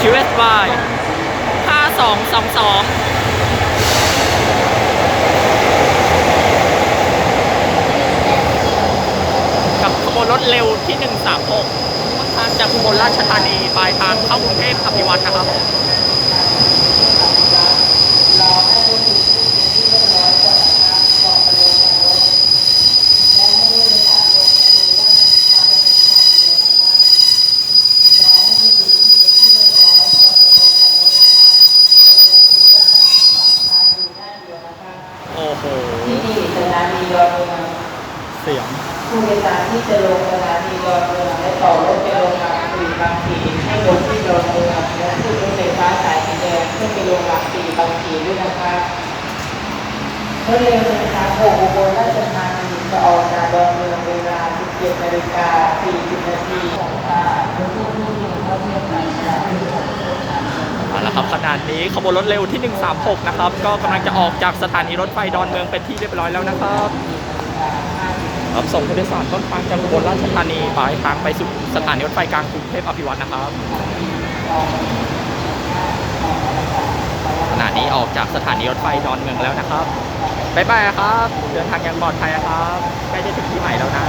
QSY 5222กับขบวนรถเร็วที่ 136ทางจากอุบลราชธานีปลายทางเข้ากรุงเทพอภิวัตนะครับผม ถานีดอนเมืองเสียง ผู้โดยสารที่จะลงสถานีดอนเมืองและต่อรถจะลงหลักสี่บางสีให้ลงที่ดอนเมืองและขึ้นรถไฟฟ้าสายสีแดงเพื่อไปลงหลักสี่บางสีด้วยนะคะรถเร็วในทางหกอุบลราชธานีจะออกจากดอนเมืองเวลา17นาฬิกา40นาทีค่ะรถตู้ที่อยู่เข้าเทียบกัน ค่ะครับขนาดนี้ขบวนรถเร็วที่ 136 นะครับ ก็กำลังจะออกจากสถานีรถไฟดอนเมืองเป็นที่เรียบร้อยแล้วนะครับรับส่งผู้โดยสารต้นทางจากอุบลราชธานีปลายทางไปสู่สถานีรถไฟกลางกรุงเทพอภิวัตนะครับขณะนี้ออกจากสถานีรถไฟดอนเมืองแล้วนะครับบ๊ายบายครับ เดินทางอย่างปลอดภัยครับใกล้จะถึงที่ใหม่แล้วนะ